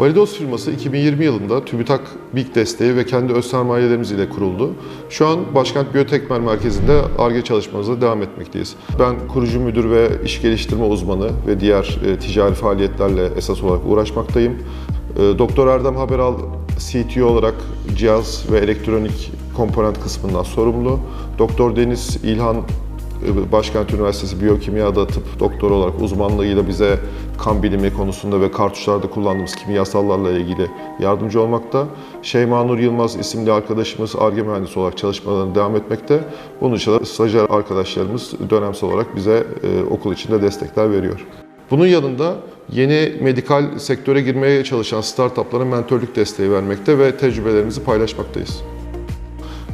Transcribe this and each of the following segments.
Validos firması 2020 yılında TÜBİTAK BİK desteği ve kendi öz sermayelerimiz ile kuruldu. Şu an Başkent Biyotekmer Merkezi'nde ARGE çalışmamıza devam etmekteyiz. Ben kurucu müdür ve iş geliştirme uzmanı ve diğer e, ticari faaliyetlerle esas olarak uğraşmaktayım. E, Doktor Erdem Haberal CTO olarak cihaz ve elektronik komponent kısmından sorumlu. Doktor Deniz İlhan Başkent Üniversitesi Biyokimyada tıp doktoru olarak uzmanlığıyla bize kan bilimi konusunda ve kartuşlarda kullandığımız kimyasallarla ilgili yardımcı olmakta. Şeyma Nur Yılmaz isimli arkadaşımız ARGE mühendisi olarak çalışmalarına devam etmekte. Bunun için de stajyer arkadaşlarımız dönemsel olarak bize e, okul içinde destekler veriyor. Bunun yanında yeni medikal sektöre girmeye çalışan startuplara mentörlük desteği vermekte ve tecrübelerimizi paylaşmaktayız.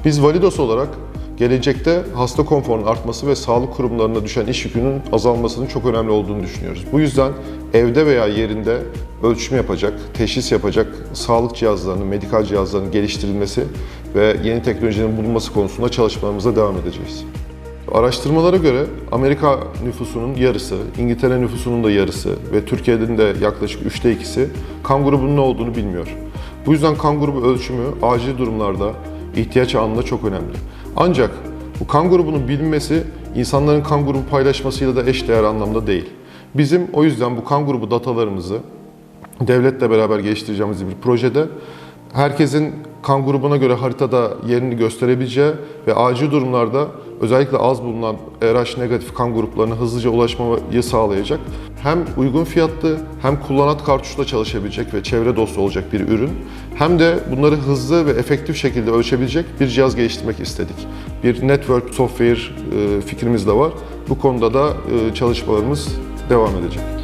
Biz Validos olarak gelecekte hasta konforunun artması ve sağlık kurumlarına düşen iş yükünün azalmasının çok önemli olduğunu düşünüyoruz. Bu yüzden evde veya yerinde ölçüm yapacak, teşhis yapacak sağlık cihazlarının, medikal cihazlarının geliştirilmesi ve yeni teknolojinin bulunması konusunda çalışmalarımıza devam edeceğiz. Araştırmalara göre Amerika nüfusunun yarısı, İngiltere nüfusunun da yarısı ve Türkiye'nin de yaklaşık üçte ikisi kan grubunun ne olduğunu bilmiyor. Bu yüzden kan grubu ölçümü acil durumlarda, ihtiyaç anında çok önemli. Ancak bu kan grubunun bilinmesi insanların kan grubu paylaşmasıyla da eşdeğer anlamda değil. Bizim o yüzden bu kan grubu datalarımızı devletle beraber geliştireceğimiz bir projede herkesin kan grubuna göre haritada yerini gösterebileceği ve acil durumlarda özellikle az bulunan RH negatif kan gruplarına hızlıca ulaşmayı sağlayacak hem uygun fiyatlı hem kullanat kartuşla çalışabilecek ve çevre dostu olacak bir ürün hem de bunları hızlı ve efektif şekilde ölçebilecek bir cihaz geliştirmek istedik. Bir network software e, fikrimiz de var. Bu konuda da e, çalışmalarımız devam edecek.